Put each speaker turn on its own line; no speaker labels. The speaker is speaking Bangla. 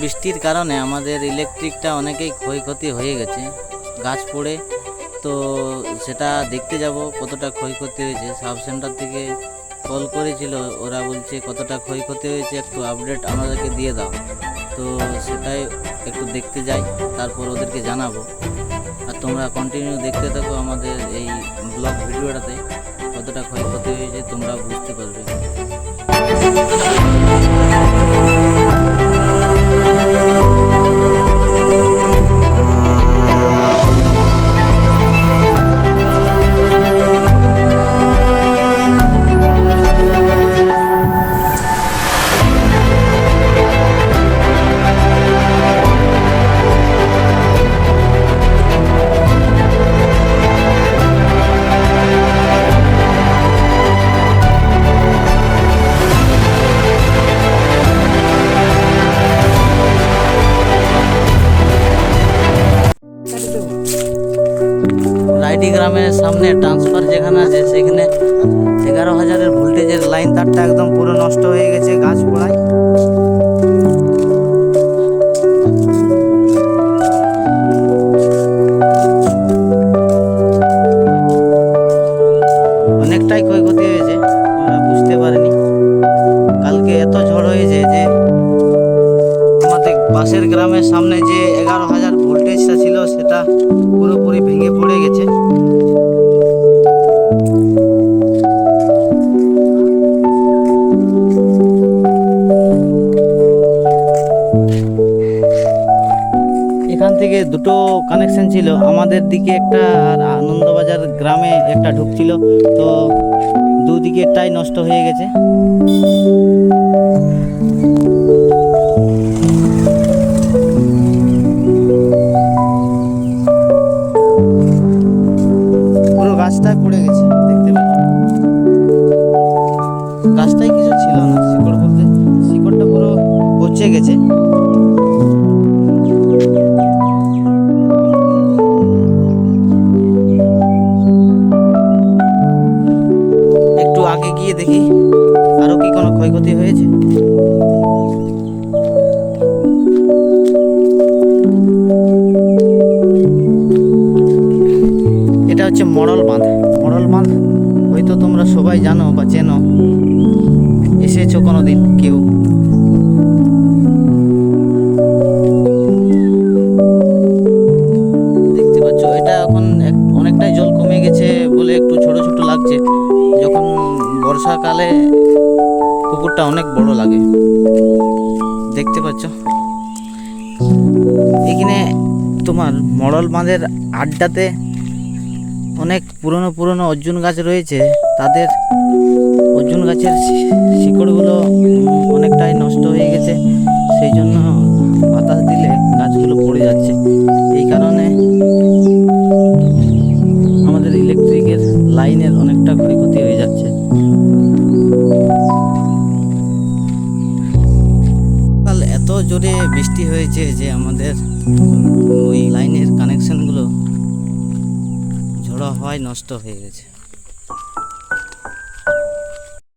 বৃষ্টির কারণে আমাদের ইলেকট্রিকটা অনেকেই ক্ষয়ক্ষতি হয়ে গেছে। গাছ পড়ে, তো সেটা দেখতে যাব কতটা ক্ষয়ক্ষতি হয়েছে। সাব সেন্টার থেকে কল করেছিল, ওরা বলছে কতটা ক্ষয়ক্ষতি হয়েছে, একটু আপডেট আমাদেরকে দিয়ে দাও। তো সেটাই একটু দেখতে যাই, তারপর ওদেরকে জানাব। আর তোমরা কন্টিনিউ দেখতে থাকো আমাদের এই ব্লগ ভিডিওটাতে, কতটা ক্ষয়ক্ষতি হয়েছে তোমরা বুঝতে পারবে। রাইডি গ্রামের সামনে ট্রান্সফার যেখানে আছে, সেখানে এগারো হাজারের ভোল্টেজের লাইন তারটা একদম পুরো নষ্ট হয়ে গেছে গাছ অনেকটাই ক্ষয়ক্ষতি হয়েছে, আমরা বুঝতে পারিনি। কালকে এত ঝড় হয়েছে যে আমাদের পাশের গ্রামের সামনে যে এগারো হাজার ভোল্টেজটা ছিল সেটা পুরোপুরি ভেঙে পড়ে গেছে। এখান থেকে দুটো কানেকশন ছিল, আমাদের দিকে একটা আর আনন্দবাজার গ্রামে একটা ঢুকছিল, তো দুদিকেরটাই নষ্ট হয়ে গেছে। কিছু ছিল না। শিকড় বলতে শিকড়টা পুরো পচে গেছে। একটু আগে গিয়ে দেখি আরও কি কোনো ক্ষয়ক্ষতি হয়েছে। এটা হচ্ছে মরল বাঁধ। মরল বাঁধ হয়তো তোমরা সবাই জানো বা চেনো। এসেছ কোনো দিন কেউ? দেখতে পাচ্ছ, এটা এখন অনেকটাই জল কমে গেছে বলে একটু ছোট ছোট লাগছে। যখন বর্ষাকালে পুকুরটা অনেক বড় লাগে। দেখতে পাচ্ছ? এখানে তোমার মরল বাঁধের আড্ডাতে অনেক পুরনো পুরনো অর্জুন গাছ রয়েছে। তাদের অর্জুন গাছের শিকড়গুলো অনেকটাই নষ্ট হয়ে গেছে। সেই জন্য বাতাস দিলে গাছগুলো পড়ে যাচ্ছে। এই কারণে আমাদের ইলেকট্রিকের লাইনের অনেকটা ক্ষয়ক্ষতি হয়ে যাচ্ছে। কাল এত জোরে বৃষ্টি হয়েছে যে আমাদের ওই লাইনের কানেকশনগুলো ঝড়ো হওয়ায় নষ্ট হয়ে গেছে।